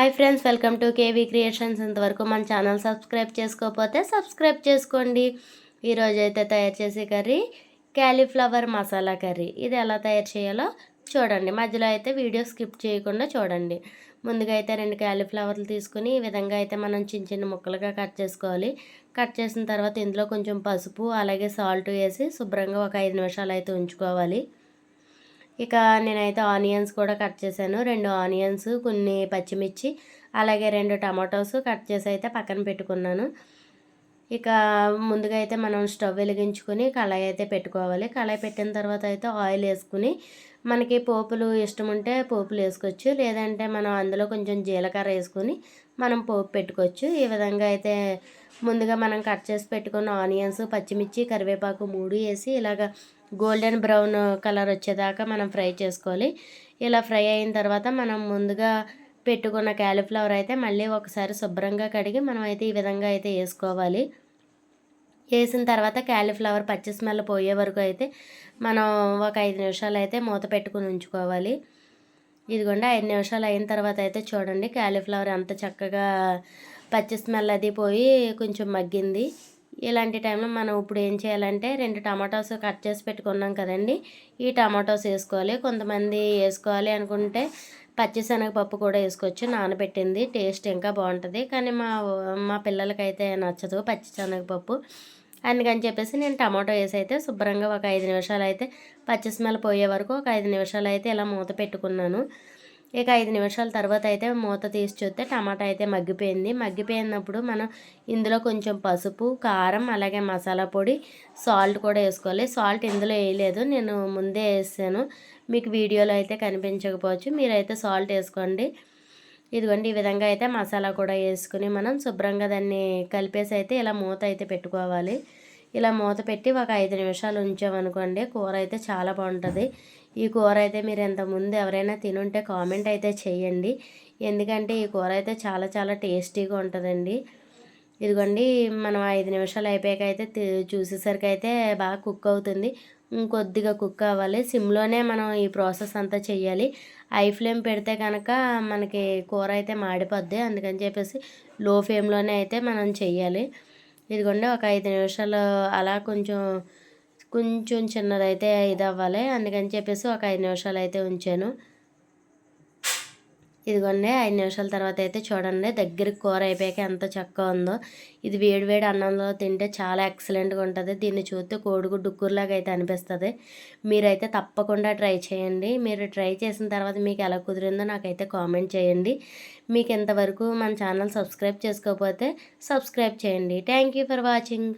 Hi friends welcome to KV creations. ఇంతవరకు మన channel subscribe చేసుకోకపోతే సబ్స్క్రైబ్ చేసుకోండి. ఈరోజు అయితే తయారు చేసే కర్రీ క్యాలీఫ్లవర్ మసాలా కర్రీ. ఇది ఎలా తయారు చేయాలో చూడండి. మధ్యలో అయితే వీడియో స్కిప్ చేయకుండా చూడండి. ముందుగా అయితే రెండు క్యాలీఫ్లవర్లు తీసుకుని ఈ విధంగా అయితే మనం చిన్న చిన్న ముక్కలుగా కట్ చేసుకోవాలి. కట్ చేసిన తర్వాత ఇందులో కొంచెం పసుపు అలాగే సాల్ట్ వేసి శుభ్రంగా ఒక ఐదు నిమిషాలు అయితే ఉంచుకోవాలి. ఇక నేనైతే ఆనియన్స్ కూడా కట్ చేశాను. రెండు ఆనియన్స్ కొన్ని పచ్చిమిర్చి అలాగే రెండు టమాటోస్ కట్ చేసి అయితే పక్కన పెట్టుకున్నాను. ఇక ముందుగా అయితే మనం స్టవ్ వెలిగించుకొని కళాయి అయితే పెట్టుకోవాలి. కళాయి పెట్టిన తర్వాత అయితే ఆయిల్ వేసుకుని మనకి పోపులు ఇష్టం ఉంటే పోపులు వేసుకోవచ్చు. లేదంటే మనం అందులో కొంచెం జీలకర్ర వేసుకొని మనం పోపు పెట్టుకోవచ్చు. ఈ విధంగా అయితే ముందుగా మనం కట్ చేసి పెట్టుకున్న ఆనియన్స్ పచ్చిమిర్చి కరివేపాకు మూడు వేసి ఇలాగ గోల్డెన్ బ్రౌన్ కలర్ వచ్చేదాకా మనం ఫ్రై చేసుకోవాలి. ఇలా ఫ్రై అయిన తర్వాత మనం ముందుగా పెట్టుకున్న క్యాలీఫ్లవర్ అయితే మళ్ళీ ఒకసారి శుభ్రంగా కడిగి మనం అయితే ఈ విధంగా అయితే వేసుకోవాలి. వేసిన తర్వాత క్యాలీఫ్లవర్ పచ్చి స్మెల్ పోయే వరకు అయితే మనం ఒక ఐదు నిమిషాలు అయితే మూత పెట్టుకుని ఉంచుకోవాలి. ఇదిగోండి ఐదు నిమిషాలు అయిన తర్వాత అయితే చూడండి క్యాలీఫ్లవర్ ఎంత చక్కగా పచ్చి స్మెల్ అది పోయి కొంచెం మగ్గింది. ఇలాంటి టైంలో మనం ఇప్పుడు ఏం చేయాలంటే రెండు టమాటోస్ కట్ చేసి పెట్టుకున్నాం కదండి ఈ టమాటోస్ వేసుకోవాలి. కొంతమంది వేసుకోవాలి అనుకుంటే పచ్చిశనగపప్పు కూడా వేసుకోవచ్చు నానబెట్టింది టేస్ట్ ఇంకా బాగుంటుంది. కానీ మా మా పిల్లలకైతే నచ్చదు పచ్చిశనగపప్పు అందుకని చెప్పేసి నేను టమాటో వేసి అయితే శుభ్రంగా ఒక ఐదు నిమిషాలు అయితే పచ్చి స్మెల్ పోయే వరకు ఒక ఐదు నిమిషాలు అయితే ఇలా మూత పెట్టుకున్నాను. ఇక ఐదు నిమిషాల తర్వాత అయితే మూత తీసి చూస్తే టమాటా అయితే మగ్గిపోయింది. మగ్గిపోయినప్పుడు మనం ఇందులో కొంచెం పసుపు కారం అలాగే మసాలా పొడి సాల్ట్ కూడా వేసుకోవాలి. సాల్ట్ ఇందులో వేయలేదు. నేను ముందే వేసాను. మీకు వీడియోలో అయితే కనిపించకపోవచ్చు. మీరైతే సాల్ట్ వేసుకోండి. ఇదిగోండి ఈ విధంగా అయితే మసాలా కూడా వేసుకుని మనం శుభ్రంగా దాన్ని కలిపేసి అయితే ఇలా మూత అయితే పెట్టుకోవాలి. ఇలా మూత పెట్టి ఒక ఐదు నిమిషాలు ఉంచామనుకోండి కూర అయితే చాలా బాగుంటుంది. ఈ కూర అయితే మీరు ఇంతకుముందు ఎవరైనా తినుంటే కామెంట్ అయితే చేయండి. ఎందుకంటే ఈ కూర అయితే చాలా చాలా టేస్టీగా ఉంటుందండి. ఇదిగోండి మనం ఐదు నిమిషాలు అయిపోయాక అయితే చూసేసరికి అయితే బాగా కుక్ అవుతుంది. ఇంకొద్దిగా కుక్ అవ్వాలి. సిమ్లోనే మనం ఈ ప్రాసెస్ అంతా చేయాలి ఐ ఫ్లేమ్ పెడితే కనుక మనకి కూర అయితే మాడిపోద్ది. అందుకని చెప్పేసి లో ఫ్లేమ్లోనే అయితే మనం చెయ్యాలి. ఇదిగోండి ఒక ఐదు నిమిషాలు అలా కొంచెం కొంచెం చిన్నదైతే ఇది అవ్వాలి. అందుకని చెప్పేసి ఒక ఐదు నిమిషాలు అయితే ఉంచాను. ఇదిగోండి ఐదు నిమిషాల తర్వాత అయితే చూడండి దగ్గరికి కూర అయిపోయాక ఎంత చక్కగా ఉందో. ఇది వేడి వేడి అన్నంలో తింటే చాలా ఎక్సలెంట్గా ఉంటుంది. దీన్ని చూస్తే కోడిగుడ్డు కూరలాగా అయితే అనిపిస్తుంది. మీరైతే తప్పకుండా ట్రై చేయండి. మీరు ట్రై చేసిన తర్వాత మీకు ఎలా కుదిరిందో నాకైతే కామెంట్ చేయండి. మీకు ఇంతవరకు మన ఛానల్ సబ్స్క్రైబ్ చేసుకోకపోతే సబ్స్క్రైబ్ చేయండి. Thank for watching.